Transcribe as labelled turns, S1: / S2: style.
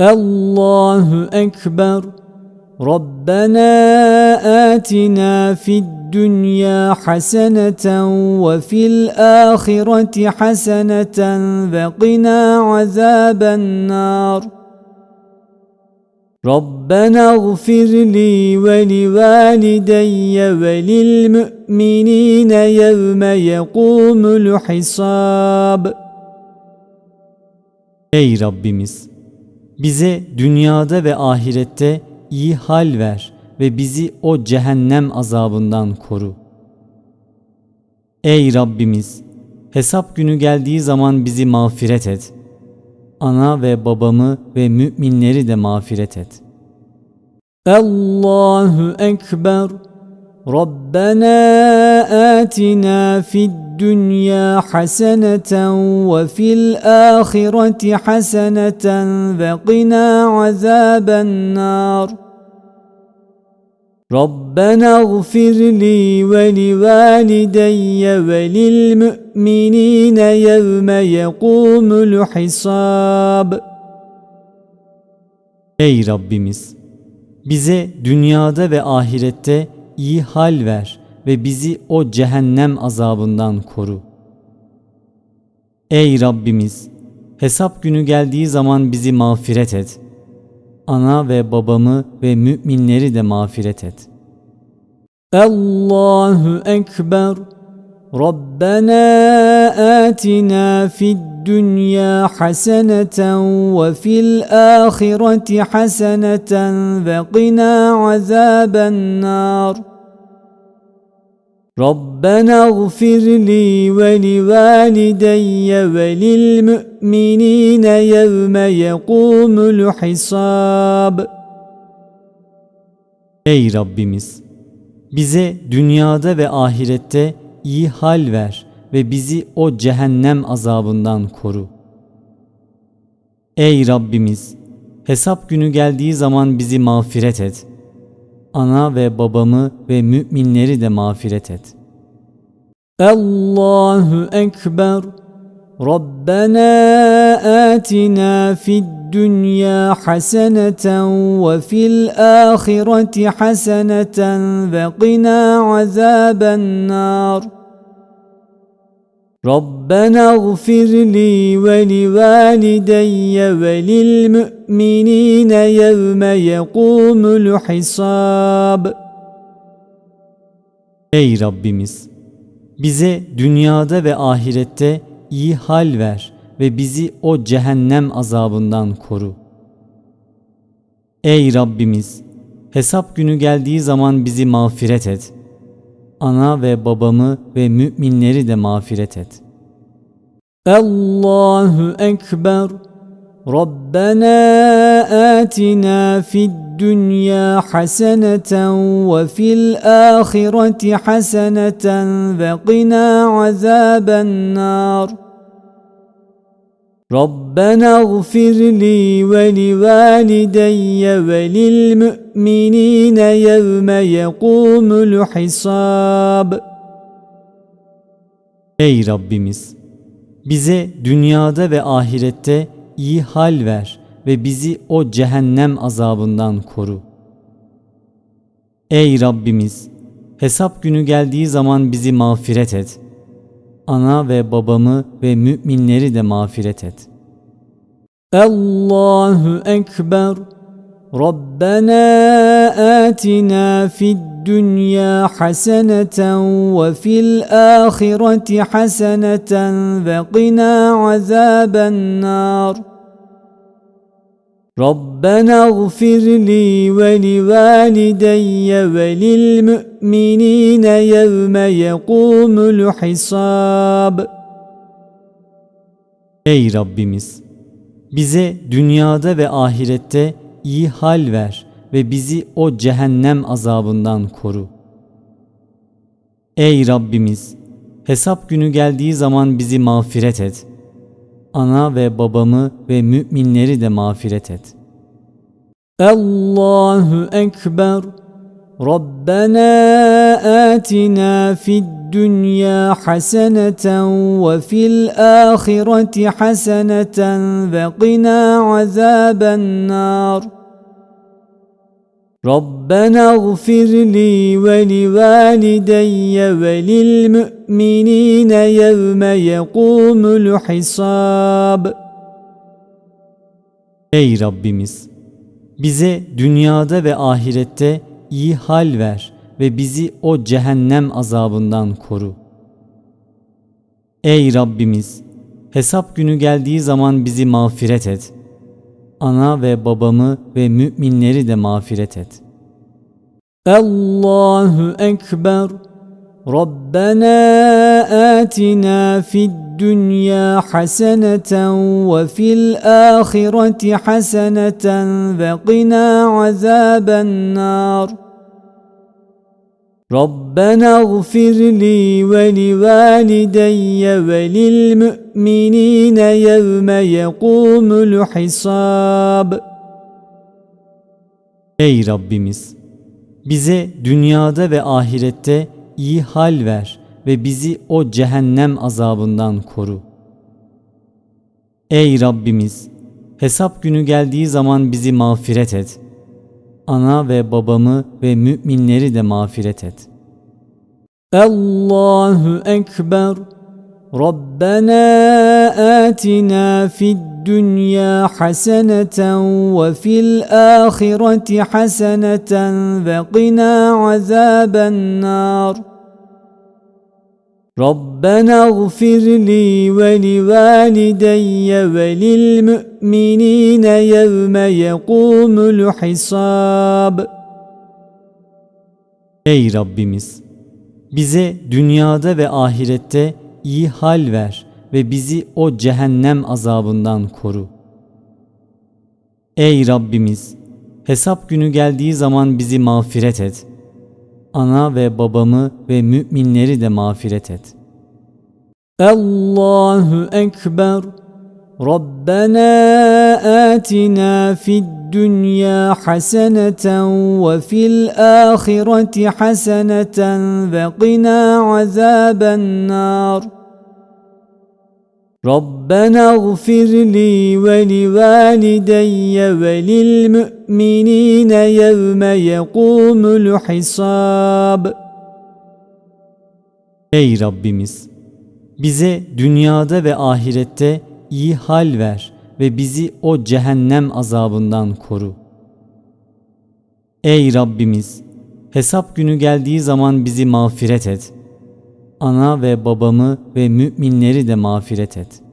S1: الله أكبر. ربنا آتنا في الدنيا حسنة وفي الآخرة حسنة وقنا عذاب النار. ربنا اغفر لي ولوالدي وللمؤمنين يوم يقوم الحساب. Ey Rabbimiz! Bize dünyada ve ahirette iyi hal ver ve bizi o cehennem azabından koru. Ey Rabbimiz! Hesap günü geldiği zaman bizi mağfiret et. Ana ve babamı ve müminleri de mağfiret et. Allahu Ekber ربنا آتنا في الدنيا حسنة وفي الآخرة حسنة وقنا عذاب النار ربنا اغفر لي ولوالدي وللمؤمنين يوم يقوم الحساب Ey Rabbimiz! Bize dünyada ve ahirette iyi hal ver ve bizi o cehennem azabından koru. Ey Rabbimiz! Hesap günü geldiği zaman bizi mağfiret et. Ana ve babamı ve müminleri de mağfiret et. Allahu Ekber ربنا آتنا في الدنيا حسنة وفي الآخرة حسنة وقنا عذاب النار ربنا اغفر لي ولوالدي وللمؤمنين يوم يقوم الحساب Ey Rabbimiz! Bize dünyada ve ahirette iyi hal ver ve bizi o cehennem azabından koru. Ey Rabbimiz! Hesap günü geldiği zaman bizi mağfiret et. Ana ve babamı ve müminleri de mağfiret et. Allahu Ekber ربنا آتنا في الدنيا حسنة وفي الآخرة حسنة وقنا عذاب النار ربنا اغفر لي ولوالدي وللمؤمنين يوم يقوم الحساب Ey Rabbimiz! Bize dünyada ve ahirette iyi hal ver ve bizi o cehennem azabından koru. Ey Rabbimiz! Hesap günü geldiği zaman bizi mağfiret et. Ana ve babamı ve müminleri de mağfiret et. Allahu Ekber ربنا آتنا في الدنيا حسنة وفي الآخرة حسنة وقنا عذاب النار ربنا اغفر لي ولوالدي وللمؤمنين يوم يقوم الحساب Ey Rabbimiz! Bize dünyada ve ahirette iyi hal ver ve bizi o cehennem azabından koru. Ey Rabbimiz! Hesap günü geldiği zaman bizi mağfiret et. Ana ve babamı ve müminleri de mağfiret et. Allahu Ekber ربنا آتنا في الدنيا حسنة وفي الآخرة حسنة وقنا عذاب النار ربنا اغفر لي ولوالدي وللمؤمنين يوم يقوم الحساب Ey Rabbimiz! Bize dünyada ve ahirette iyi hal ver ve bizi o cehennem azabından koru. Ey Rabbimiz! Hesap günü geldiği zaman bizi mağfiret et. Ana ve babamı ve müminleri de mağfiret et. Allahu Ekber ربنا آتنا في الدنيا حسنة وفي الآخرة حسنة وقنا عذاب النار ربنا اغفر لي ولوالدي وللمؤمنين يوم يقوم الحساب Ey Rabbimiz! Bize dünyada ve ahirette iyi hal ver ve bizi o cehennem azabından koru. Ey Rabbimiz! Hesap günü geldiği zaman bizi mağfiret et. ana ve babamı ve müminleri de mağfiret et. Allahu Ekber Rabbena atina fid dünya haseneten ve fil ahireti haseneten ve qina azaben nar.'' ربنا اغفر لي ولوالدي وللمؤمنين يوم يقوم الحساب Ey Rabbimiz! Bize dünyada ve ahirette iyi hal ver ve bizi o cehennem azabından koru. Ey Rabbimiz! Hesap günü geldiği zaman bizi mağfiret et. Ana ve babamı ve müminleri de mağfiret et. Allahu Ekber Rabbena atina fid dünya haseneten ve fil ahireti haseneten ve qina azaben nar. ربنا اغفر لي ولوالدي وللمؤمنين يوم يقوم الحساب Ey Rabbimiz! Bize dünyada ve ahirette iyi hal ver ve bizi o cehennem azabından koru. Ey Rabbimiz! Hesap günü geldiği zaman bizi mağfiret et. Ana ve babamı ve müminleri de mağfiret et. Allahu Ekber ربنا آتنا في الدنيا حسنة وفي الآخرة حسنة وقنا عذاب النار ربنا اغفر لي ولوالدي وللمؤمنين يوم يقوم الحساب Ey Rabbimiz! Bize dünyada ve ahirette iyi hal ver ve bizi o cehennem azabından koru. Ey Rabbimiz! Hesap günü geldiği zaman bizi mağfiret et. Ana ve babamı ve müminleri de mağfiret et.''